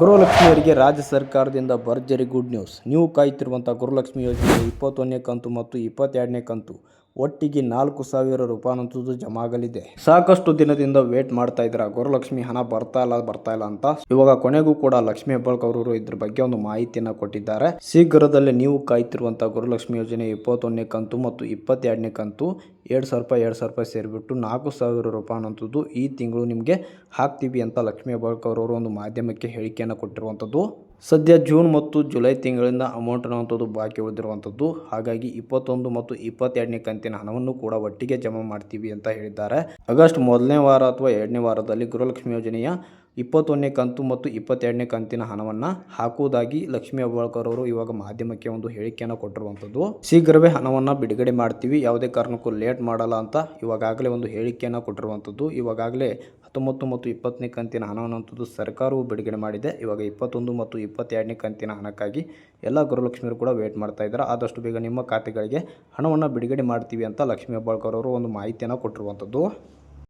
ಗೃಹಲಕ್ಷ್ಮಿಯವರಿಗೆ ರಾಜ್ಯ ಸರ್ಕಾರದಿಂದ ಭರ್ಜರಿ ಗುಡ್ ನ್ಯೂಸ್. ನೀವು ಕಾಯ್ತಿರುವಂಥ ಗುರುಲಕ್ಷ್ಮಿ ಯೋಜನೆ ಇಪ್ಪತ್ತೊಂದನೇ ಕಂತು ಮತ್ತು ಇಪ್ಪತ್ತೆರಡನೇ ಕಂತು. ಒಟ್ಟಿಗೆ ನಾಲ್ಕು ಸಾವಿರ ರೂಪಾಯಿನಂತದ್ದು ಜಮಾ ಆಗಲಿದೆ ಸಾಕಷ್ಟು ದಿನದಿಂದ ವೇಟ್ ಮಾಡ್ತಾ ಇದ್ರ ಗುರುಲಕ್ಷ್ಮಿ ಹಣ ಬರ್ತಾ ಇಲ್ಲ ಬರ್ತಾ ಇಲ್ಲ ಅಂತ. ಇವಾಗ ಕೊನೆಗೂ ಕೂಡ ಲಕ್ಷ್ಮಿ ಹೆಬ್ಬಾಳ್ಕ ಅವರು ಇದ್ರ ಬಗ್ಗೆ ಒಂದು ಮಾಹಿತಿಯನ್ನ ಕೊಟ್ಟಿದ್ದಾರೆ. ಶೀಘ್ರದಲ್ಲೇ ನೀವು ಕಾಯ್ತಿರುವಂತಹ ಗುರುಲಕ್ಷ್ಮಿ ಯೋಜನೆ ಇಪ್ಪತ್ತೊಂದನೇ ಕಂತು ಮತ್ತು ಇಪ್ಪತ್ತೆರಡನೇ ಕಂತು ಎರಡು ಸಾವಿರ ರೂಪಾಯಿ, ಎರಡು ಸಾವಿರ ರೂಪಾಯಿ ಸೇರಿಬಿಟ್ಟು ನಾಲ್ಕು ಸಾವಿರ ರೂಪಾಯಿನಂಥದ್ದು ಈ ತಿಂಗಳು ನಿಮಗೆ ಹಾಕ್ತೀವಿ ಅಂತ ಲಕ್ಷ್ಮೀ ಹೆಬ್ಬಾಳ್ಕ ಅವರು ಒಂದು ಮಾಧ್ಯಮಕ್ಕೆ ಹೇಳಿಕೆಯನ್ನು ಕೊಟ್ಟಿರುವಂಥದ್ದು ಸದ್ಯ ಜೂನ್ ಮತ್ತು ಜುಲೈ ತಿಂಗಳಿಂದ ಅಮೌಂಟ್ ಅನ್ನುವಂಥದ್ದು ಬಾಕಿ ಉಳಿದಿರುವಂಥದ್ದು. ಹಾಗಾಗಿ ಇಪ್ಪತ್ತೊಂದು ಮತ್ತು ಇಪ್ಪತ್ತೆರಡನೇ ಕಂತಿನ ಹಣವನ್ನು ಕೂಡ ಒಟ್ಟಿಗೆ ಜಮಾ ಮಾಡ್ತೀವಿ ಅಂತ ಹೇಳಿದ್ದಾರೆ. ಆಗಸ್ಟ್ ಮೊದಲನೇ ವಾರ ಅಥವಾ ಎರಡನೇ ವಾರದಲ್ಲಿ ಗೃಹಲಕ್ಷ್ಮಿ ಯೋಜನೆಯ ಇಪ್ಪತ್ತೊಂದನೇ ಕಂತು ಮತ್ತು ಇಪ್ಪತ್ತೆರಡನೇ ಕಂತಿನ ಹಣವನ್ನು ಹಾಕುವುದಾಗಿ ಲಕ್ಷ್ಮೀ ಅಬ್ಬಾಳ್ಕರ್ ಅವರು ಇವಾಗ ಮಾಧ್ಯಮಕ್ಕೆ ಒಂದು ಹೇಳಿಕೆಯನ್ನು ಕೊಟ್ಟಿರುವಂಥದ್ದು. ಶೀಘ್ರವೇ ಹಣವನ್ನು ಬಿಡುಗಡೆ ಮಾಡ್ತೀವಿ. ಯಾವುದೇ ಕಾರಣಕ್ಕೂ ಲೇಟ್ ಮಾಡಲ್ಲ ಅಂತ ಇವಾಗಾಗಲೇ ಒಂದು ಹೇಳಿಕೆಯನ್ನು ಕೊಟ್ಟಿರುವಂಥದ್ದು. ಇವಾಗಲೇ ಹತ್ತೊಂಬತ್ತು ಮತ್ತು ಇಪ್ಪತ್ತನೇ ಕಂತಿನ ಹಣವನ್ನಂಥದ್ದು ಸರ್ಕಾರವು ಬಿಡುಗಡೆ ಮಾಡಿದೆ. ಇವಾಗ ಇಪ್ಪತ್ತೊಂದು ಮತ್ತು ಇಪ್ಪತ್ತೆರಡನೇ ಕಂತಿನ ಹಣಕ್ಕಾಗಿ ಎಲ್ಲ ಗೃಹಲಕ್ಷ್ಮಿಯರು ಕೂಡ ವೇಟ್ ಮಾಡ್ತಾ ಇದ್ದಾರೆ. ಆದಷ್ಟು ಬೇಗ ನಿಮ್ಮ ಖಾತೆಗಳಿಗೆ ಹಣವನ್ನು ಬಿಡುಗಡೆ ಮಾಡ್ತೀವಿ ಅಂತ ಲಕ್ಷ್ಮೀ ಹೆಬ್ಬಾಳ್ಕರ್ ಅವರು ಒಂದು ಮಾಹಿತಿಯನ್ನು ಕೊಟ್ಟಿರುವಂಥದ್ದು